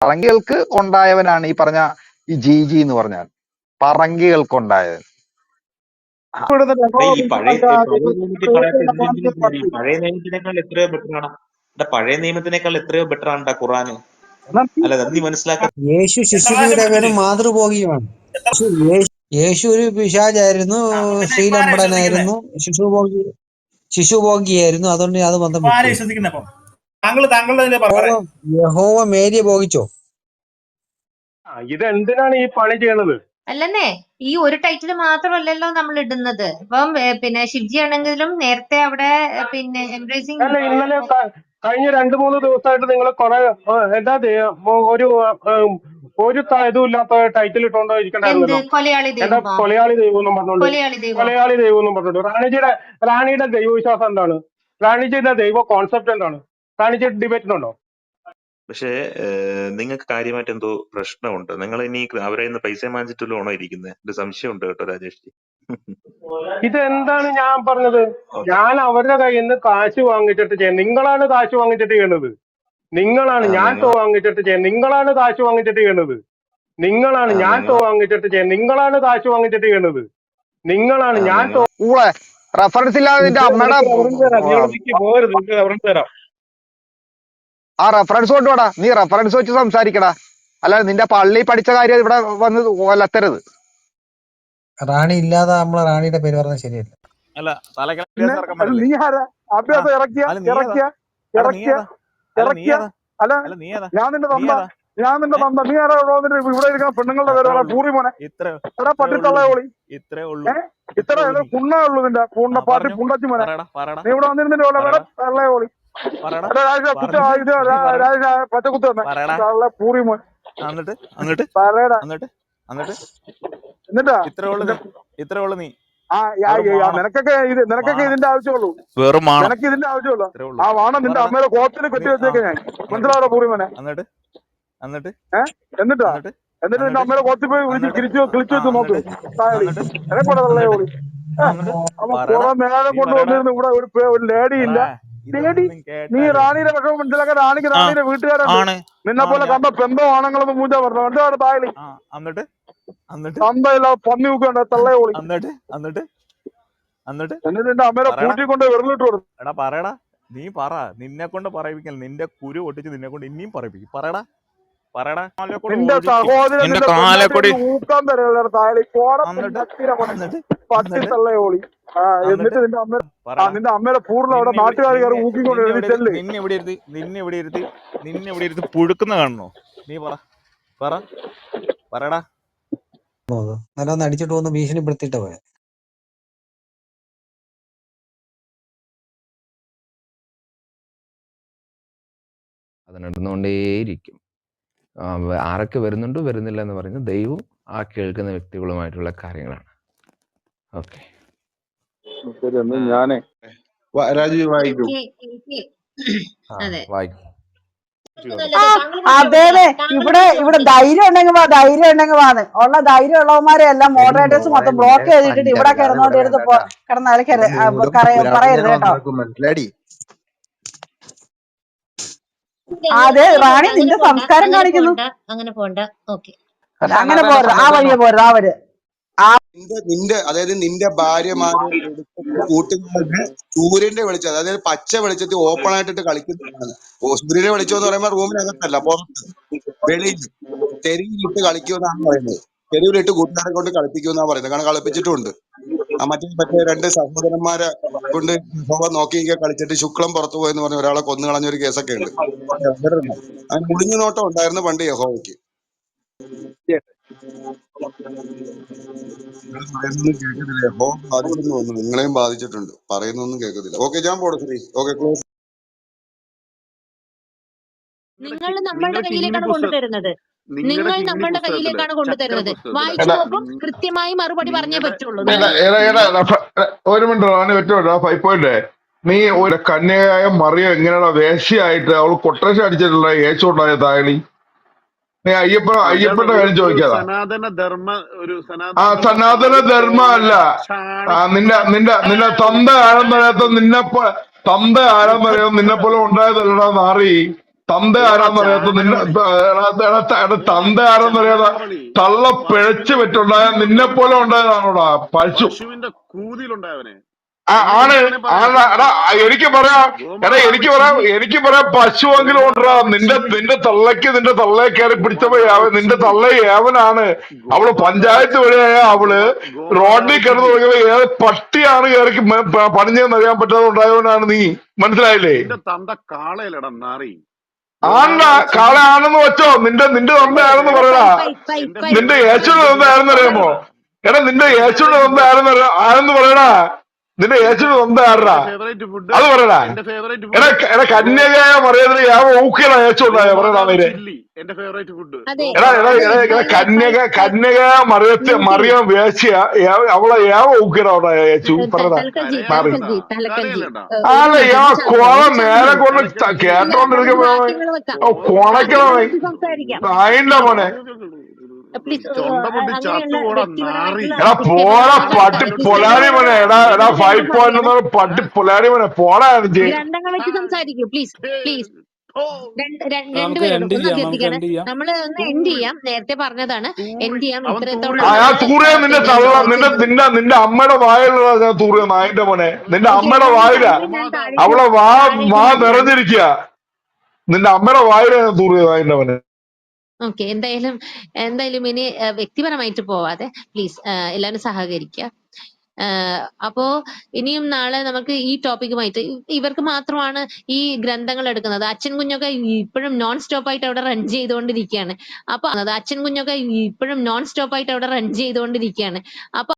പറങ്കികൾക്ക് ഉണ്ടായവനാണ് ഈ പറഞ്ഞ ഈ ജി ജി എന്ന് പറഞ്ഞാൽ. പറങ്കികൾക്ക് ഉണ്ടായവൻ ഈ പഴയ പഴയ നിയമത്തിനേക്കാൾ എത്രയോ ബെറ്റർ ആണ്. പഴയ നിയമത്തിനേക്കാൾ എത്രയോ ബെറ്റർ ആണ് ഖുറാന്. അല്ല നീ മനസ്സിലാക്കാൻ യേശു മാതൃഭോഗിയാണ് യേശു ഒരു പിശാചായിരുന്നു ശ്രീലമ്പടനായിരുന്നു ശിശുഭോഗി ശിശുഭോഗിയായിരുന്നു അതുകൊണ്ട് അത് ബന്ധം താങ്കൾ താങ്കളുടെ യഹോവ മേരിയെ ഭോഗിച്ചോ? ആ, ഇത് എന്തിനാണ് ഈ പണി ചെയ്യണത്? അല്ലെന്നേ ഈ ഒരു ടൈറ്റിൽ മാത്രമല്ലല്ലോ നമ്മൾ ഇടുന്നത് ഇപ്പം പിന്നെ ശിവജി ആണെങ്കിലും നേരത്തെ അവിടെ പിന്നെ എംബ്രേസിംഗ് ഇന്നലെ കഴിഞ്ഞ രണ്ടു മൂന്ന് ദിവസമായിട്ട് നിങ്ങൾ കുറെ എന്താ ഒരു ഒരു ഇതും ഇല്ലാത്ത ടൈറ്റിൽ ഇട്ടോണ്ടോ എന്ത്? ഇരിക്കണ്ടായിരുന്നല്ലോ കൊലയാളി ദൈവമോ? കൊലയാളി ദൈവം എന്നും പറഞ്ഞോണ്ട്. കൊലയാളി ദൈവം. കൊലയാളി ദൈവം എന്നും പറഞ്ഞോണ്ട്. റാണിജിയുടെ റാണിയുടെ ദൈവവിശ്വാസം എന്താണ്? റാണിജിയുടെ ദൈവ കോൺസെപ്റ്റ് എന്താണ്? റാണിജി ഡിബേറ്റിനുണ്ടോ പക്ഷേ നിങ്ങൾക്ക് കാര്യമായിട്ട് എന്തോ പ്രശ്നമുണ്ട്. നിങ്ങൾ ഇനി അവരെ നിന്ന് പൈസ വാങ്ങിച്ചിട്ടല്ലോ ഇരിക്കുന്നത് എന്റെ സംശയമുണ്ട് കേട്ടോ രാജേഷ് ജി. ഇത് എന്താണ് ഞാൻ പറഞ്ഞത്? ഞാൻ അവരുടെ കയ്യിൽ നിന്ന് കാശ് വാങ്ങിച്ചിട്ട് ചെയ്യുന്നത് നിങ്ങളാണ് കാശ് വാങ്ങിച്ചിട്ട് ചെയ്യണത്. നിങ്ങളാണ് ഞാൻ തോ വാങ്ങിച്ചിട്ട് ചെയ്യുന്നത് നിങ്ങളാണ് കാശ് വാങ്ങിച്ചിട്ട് ചെയ്യണത്. നിങ്ങളാണ് ഞാൻ തോ വാങ്ങിച്ചിട്ട് ചെയ്യുന്നത് നിങ്ങളാണ് കാശ് വാങ്ങിച്ചിട്ട് ചെയ്യണത്. നിങ്ങളാണ് ഞാൻ റഫറൻസ് ഇല്ലാതെ നിന്റെ അമ്മയുടെ ആ റെഫറൻസ് കൊണ്ടുപോടാ നീ റെഫറൻസ് വെച്ച് സംസാരിക്കടാ. അല്ലാതെ നിന്റെ പള്ളി പഠിച്ച കാര്യം ഇവിടെ വന്ന് കൊലത്തരുത് റാണി ഇല്ലാതെ നമ്മളെ റാണിയുടെ പേര് പറഞ്ഞാൽ ശരിയല്ല. അല്ല നീ ആരാ? അഭ്യാസം ഇറക്കിയ അല്ല, ഇറക്കിയ ഇറക്കിയ ഇറക്കിയ. അല്ല ഞാൻ നിന്റെ നീ ഞാൻ നിന്റെ തന്ത. നീ ആരാ ഇവിടെ ഇരിക്കുന്ന പെണ്ണുങ്ങളുടെ പേര് പൂറി മോനെ. ഇത്ര എടാ പട്ടിത്തള്ള ഓളി ഇത്രേ ഉള്ളൂ? ഇത്ര. കുണ്ണേ ഉള്ളൂ. നിന്റെ. പൂണ്ട ആ, പാട്ടി പുണ്ടച്ചു മോനെ. നീ ഇവിടെ വന്നിരുന്നില്ല ഇവിടെ വേറെ തള്ള കുത്ത പറഞ്ഞോ. ഇത് നീ എന്നിട്ട്? എന്നിട്ട്? ഇത്രേ ഇത്രേ ഉള്ളു. നിനക്കൊക്കെ ഇത് നിനക്കൊക്കെ ഇതിന്റെ ആവശ്യമുള്ളൂ. നിനക്ക് ഇതിന്റെ ആവശ്യമുള്ളൂ. ആ വാണം. നിന്റെ. അമ്മയുടെ കോത്തിന് കെട്ടി നീ- ഞാൻ. മനസ്സിലാവോ പൂറി മോനെ? എന്നിട്ട്? എന്നിട്ട് എന്നിട്ടാ നിന്റെ അമ്മയുടെ കോത്തിൽ പോയി വിളിച്ച്? കിരിച്ചു കിളിച്ചു വെച്ച് നോക്ക്. കുറെ നേരം കൊണ്ടുവന്നിരുന്നു. ഇവിടെ ഒരു ലേഡി ഇല്ല. നീ റാണിയുടെ വിഷമം മനസ്സിലാക്കാൻ റാണിക്ക്. റാണിയുടെ വീട്ടുകാരാണ്. നിന്നെ പോലെ കമ്പ പെമ്പോ പെന്തോ മൂജ പറഞ്ഞു എന്താണ് തായലി എന്നിട്ട്? എന്നിട്ട്? പമ്പയില്ല പന്നി നോക്കണ്ട തള്ളയെ ഓളി എന്നിട്ട്? എന്നിട്ട്? എന്നിട്ട്? എന്നിട്ട് അമ്മയുടെ പറയടാ. കൂട്ടിക്കൊണ്ട് വെറുതെ എടാ പറയടാ. നീ പറ. നിന്നെ കൊണ്ട് പറയിപ്പിക്കൽ. നിന്റെ കുരു ഒട്ടിച്ച് നിന്നെ കൊണ്ട് ഇനിയും പറയിപ്പിക്കും. പറയടാ. പറയടാ. കാലക്കൊടി- ഊക്കാൻ തരല്ലേ തായലി എന്നിട്ട്? എന്നിട്ട്? പട്ടി എന്നിട്ട്? എന്നിട്ട്? നിന്റെ അമ്മ നിന്റെ അമ്മയുടെ പൂർണ അവിടെ നാട്ടുകാർ കയറി നിന്നെ- ഊക്കിക്കൊണ്ട് നിന്നെ എഴുതി ഇവിടെ ചെല്ല്. ഇരുത്തി- നിന്നെ ഇവിടെ ഇരുത്തി നിന്നെ ഇവിടെ ഇരുത്തി നിന്നെ ഇവിടെ ഇരുത്തി പുഴുക്കുന്ന കാണണോ? നീ പറ പറ പറടാ. നല്ലൊന്ന് അടിച്ചിട്ട് വന്ന് ഭീഷണിപ്പെടുത്തിട്ട് പോയ. അത് നടന്നുകൊണ്ടേയിരിക്കും ആ, വ- ആരൊക്കെ വരുന്നുണ്ട് വരുന്നില്ല എന്ന് പറയുന്നത് ദൈവം ആ കേൾക്കുന്ന വ്യക്തികളുമായിട്ടുള്ള കാര്യങ്ങളാണ്. ഓക്കെ. ശരി എന്നാ ഞാനേ വ- വായിക്കും. അതെ. വായിക്കും. ആ ഇവിടെ ഇവിടെ ധൈര്യം ഉണ്ടെങ്കിൽ വാ ധൈര്യം ഉണ്ടെങ്കിൽ വാന്ന് ഉള്ള ധൈര്യം ഉള്ളവന്മാരെ എല്ലാം മോഡറേറ്റേഴ്സ് മൊത്തം ബ്ലോക്ക് ചെയ്തിട്ടിട്ട് ഇവിടെ കിടന്നോണ്ട് എടുത്ത് കിടന്ന് അലക്കരുത്. ആ, കര- പറയരുത് കേട്ടോ. മനസ്സിലാടി അതെ, റാണി അങ്ങനെ നിന്റെ പോണ്ട, സംസ്കാരം അങ്ങനെ കാണിക്കുന്നു. പോണ്ട, അങ്ങനെ പോണ്ട. ഓക്കെ. അങ്ങനെ പോരുത്. ആ വഴിയെ പോരുത്. ആ വഴി നിന്റെ നിന്റെ അതായത് നിന്റെ ഭാര്യമാരെ കൂട്ടുകാരന് സൂര്യന്റെ വെളിച്ചം അതായത് പച്ച വെളിച്ചത്തിൽ ഓപ്പൺ ആയിട്ടിട്ട് കളിക്കുന്നതാണ്. സൂര്യന്റെ വെളിച്ചം എന്ന് പറയുമ്പോൾ റൂമിനകത്തല്ല പുറത്ത്. വെളിയിൽ തെരുവിലിട്ട് കളിക്കുമെന്നാണ് പറയുന്നത്. തെരുവിലിട്ട് കൂട്ടുകാരെ കൊണ്ട് കളിപ്പിക്കുമെന്നാണ് പറയുന്നത്. കാരണം കളിപ്പിച്ചിട്ടുണ്ട്. ആ മറ്റേ മറ്റേ രണ്ട് സഹോദരന്മാരെ കൊണ്ട് യഹോവ നോക്കി കളിച്ചിട്ട് ശുക്ലം പുറത്തു പോയെന്ന് പറഞ്ഞ ഒരാളെ കൊന്നു കളഞ്ഞ ഒരു കേസൊക്കെ ഉണ്ട്. അങ്ങനെ മുടിഞ്ഞു നോട്ടം ഉണ്ടായിരുന്നു പണ്ട് യഹോവയ്ക്ക്. പറയുന്നൊന്നും തോന്നുന്നു നിങ്ങളെയും ബാധിച്ചിട്ടുണ്ട്. പറയുന്നൊന്നും കേൾക്കത്തില്ല. ഓക്കെ ഞാൻ പോടും ശ്രീ ഓക്കെ ക്ലോസ് നിങ്ങൾ നമ്മളുടെ കയ്യിലേക്കാണ് കൊണ്ടുതരുന്നത്. നിങ്ങൾ നമ്മളുടെ കയ്യിലേക്കാണ് കൊണ്ടുതരുന്നത്. വായിച്ചു. നോക്കും. കൃത്യമായി മറുപടി പറഞ്ഞേ പറ്റുള്ളൂ. ഒരു മിനിറ്റ് അവന് പറ്റുമോ ഫൈവ് പോയിന്റ് നീ ഒരു കന്യകയായ മറിയ എങ്ങനെയാണ് വേശിയായിട്ട് അവൾ കൊട്ടേഷൻ അടിച്ചിട്ടുള്ള യേശുണ്ടായ തായണി? അയ്യപ്പ അയ്യപ്പന്റെ കാര്യം ചോദിക്കാതാ. സനാതന ധർമ്മ ഒരു ആ സനാതന ധർമ്മ അല്ല. ആ നിന്റെ നിന്റെ നിന്റെ തന്ത ആരെന്ന് പറയാത്ത നിന്നെ തന്ത ആരെന്ന് പറയാ നിന്നെ പോലെ ഉണ്ടായതല്ലടാ നാറി. തന്ത പറയാത്ത നിന്നെ തന്ത ആരാന്ന് ആരാന്നറിയാത്ത തള്ള പിഴച്ചു പറ്റുണ്ടായ നിന്നെ പോലെ ഉണ്ടായതാണോടാ. പശു ആ, ആണ്. ആണ് എടാ എനിക്ക് പറയാം. എടാ എനിക്ക് പറയാം. എനിക്ക് പറയാം പശുവെങ്കിലും ഉണ്ടാ നിന്റെ നിന്റെ തള്ളക്ക് നിന്റെ തള്ളയെ കയറി പിടിച്ചപ്പോ നിന്റെ തള്ള ഏവനാണ് അവൾ പഞ്ചായത്ത് വഴിയായ അവൾ റോഡിൽ കിടന്നു തുടങ്ങിയത് ഏത് പട്ടിയാണ് കയറി പണിഞ്ഞെന്ന് അറിയാൻ പറ്റാതെ ഉണ്ടായവനാണ് നീ. മനസ്സിലായില്ലേ? ആണ്ട കാളയാണെന്ന് വെച്ചോ. നിന്റെ നിന്റെ തന്തയാണെന്ന് പറയടാ. നിന്റെ യേശുവിന്റെ തന്ത ആരെന്ന് അറിയാമോ? എടാ നിന്റെ യേശുവിന്റെ തന്ത ആണെന്ന് ആരെന്ന് പറയടാ? നിന്റെ ഏച്ചി സ്വന്തം ആരടാ അത് പറയടാ എടാ എടാ കന്യകയായ മറിയതിന് ഞാൻ ഊക്കിയടാ യേശു ഉണ്ടായ പറയടാ എടാ എടാ എടാ കന്യക കന്യകയായ മറിയത്തെ മറിയം വേശ്യ ഏ- അവളെ ഏവ ഊക്കിയടാ യേശു പറയടാ മാറി തലക്കൽജി തലക്കൽജി ആളെ നേരെ കൊണ്ട് കേട്ടോണ്ടിരിക്കുമ്പോ വാക്യങ്ങൾ അതിന്റെ മോനെ വെച്ച് സംസാരിക്കൂ പ്ലീസ് പ്ലീസ് രണ്ട് രണ്ട് നമുക്ക് രണ്ടുപേരോട് ഒന്ന് ചെയ്യാം, അഭ്യർത്ഥിക്കാണ് നമ്മൾ ഒന്ന് എൻഡ് ചെയ്യാം. നേരത്തെ പറഞ്ഞതാണ് എൻഡ് ചെയ്യാം. നിന്റെ നിന്റെ അമ്മയുടെ വായിലുള്ള ഞാൻ തൂറിയ നായിന്റെ മോനെ. നിന്റെ അമ്മയുടെ വായില. അവളെ വാ വാ നിറഞ്ഞിരിക്കുക നിന്റെ അമ്മയുടെ വായില ഞാൻ തൂറിയ നായിന്റെ മോനെ. ഓക്കെ എന്തായാലും എന്തായാലും ഇനി വ്യക്തിപരമായിട്ട് പോവാതെ പ്ലീസ് എല്ലാവരും സഹകരിക്കുക ഏഹ് അപ്പോ ഇനിയും നാളെ നമുക്ക് ഈ ടോപ്പിക്കുമായിട്ട് ഇവർക്ക് മാത്രമാണ് ഈ ഗ്രന്ഥങ്ങൾ എടുക്കുന്നത്. അച്ഛൻ കുഞ്ഞൊക്കെ ഇപ്പോഴും നോൺ സ്റ്റോപ്പ് ആയിട്ട് അവിടെ റൺ ചെയ്തുകൊണ്ടിരിക്കുകയാണ് അപ്പൊ അച്ഛൻ കുഞ്ഞൊക്കെ ഇപ്പോഴും നോൺ സ്റ്റോപ്പ് ആയിട്ട് അവിടെ റൺ ചെയ്തുകൊണ്ടിരിക്കുകയാണ് അപ്പൊ